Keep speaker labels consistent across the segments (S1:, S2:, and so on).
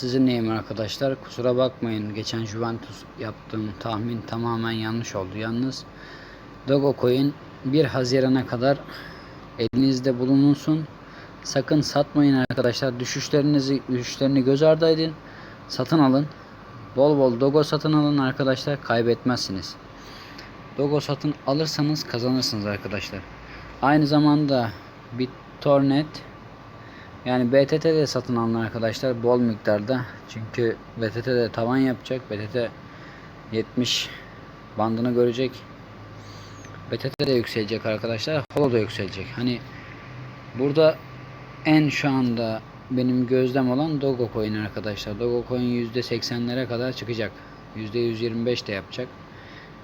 S1: sizinleyim arkadaşlar. Kusura bakmayın. Geçen Juventus yaptığım tahmin tamamen yanlış oldu. Yalnız Dogecoin 1 Haziran'a kadar elinizde bulunsun. Sakın satmayın arkadaşlar. Düşüşlerinizi düşüşlerini göz ardı edin. Satın alın. Bol bol Dogo satın alın arkadaşlar. Kaybetmezsiniz. Dogo satın alırsanız kazanırsınız arkadaşlar. Aynı zamanda BitTorrent yani BTT'de satın alın arkadaşlar bol miktarda. Çünkü BTT'de tavan yapacak. BTT 70 bandını görecek. BTT de yükselecek arkadaşlar. Holo da yükselecek. Hani burada en şu anda benim gözlem olan Dogecoin arkadaşlar. Dogecoin %80'lere kadar çıkacak. %125 de yapacak.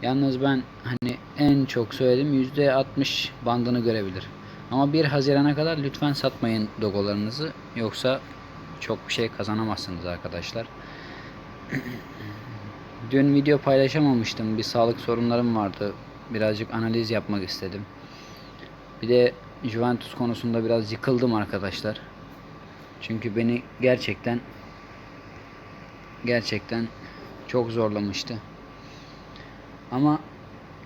S1: Yalnız ben hani en çok söyledim %60 bandını görebilir. Ama 1 Haziran'a kadar lütfen satmayın dogolarınızı. Yoksa çok bir şey kazanamazsınız arkadaşlar. Dün video paylaşamamıştım. Bir sağlık sorunlarım vardı. Birazcık analiz yapmak istedim. Bir de Juventus konusunda biraz yıkıldım arkadaşlar. Çünkü beni gerçekten gerçekten çok zorlamıştı. Ama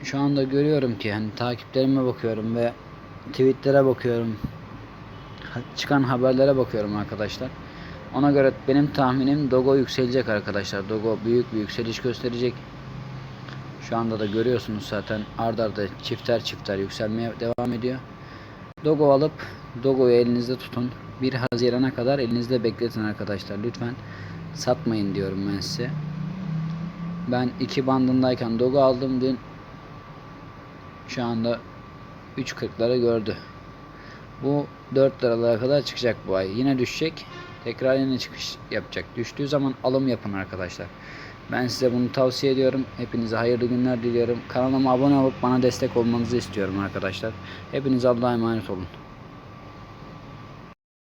S1: şu anda görüyorum ki hani takiplerime bakıyorum ve tweetlere bakıyorum. Çıkan haberlere bakıyorum arkadaşlar. Ona göre benim tahminim Dogo yükselecek arkadaşlar. Dogo büyük bir yükseliş gösterecek. Şu anda da görüyorsunuz zaten ard arda çifter çifter yükselmeye devam ediyor. Dogo alıp Dogo'yu elinizde tutun. 1 Haziran'a kadar elinizde bekletin arkadaşlar. Lütfen satmayın diyorum ben size. Ben iki bandındayken Dogo aldım dün. Şu anda 3.40'ları gördü. Bu 4 liralara kadar çıkacak bu ay. Yine düşecek. Tekrar yine çıkış yapacak. Düştüğü zaman alım yapın arkadaşlar. Ben size bunu tavsiye ediyorum. Hepinize hayırlı günler diliyorum. Kanalıma abone olup bana destek olmanızı istiyorum arkadaşlar. Hepinize Allah'a emanet olun.